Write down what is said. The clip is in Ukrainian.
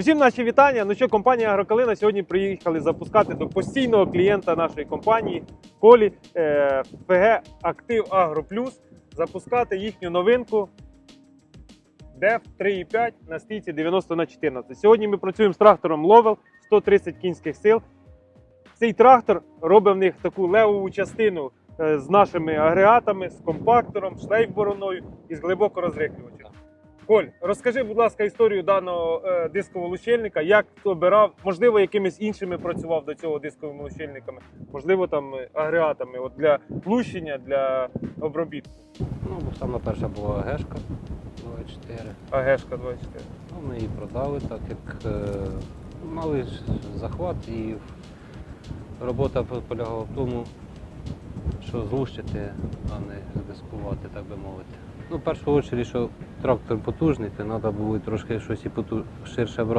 Усім наші вітання. Ну що, компанія Агрокалина сьогодні приїхали запускати до постійного клієнта нашої компанії Колі е, ФГ Актив Агро Плюс. Запускати їхню новинку DEF 3.5 на стійці 90 на 14. Сьогодні ми працюємо з трактором Ловел 130 кінських сил. Цей трактор робить в них таку левову частину е, з нашими агрегатами, з компактором, шлейф-бороною і з глибоко розрихлювачем. Коль, розкажи, будь ласка, історію даного е, дискового лущильника, як ти обирав, можливо, якимись іншими працював до цього дисковими лущильниками, можливо, там е, агрегатами от для лущення, для обробітку. Ну, саме перша була Гешка 24. АГшка 24. Ну, ми її продали, так як е, мали захват і робота полягала в тому, що злущити, а не дискувати, так би мовити. Ну, в першу чергу, що трактор потужний, то треба було трошки щось і поту... ширше брати.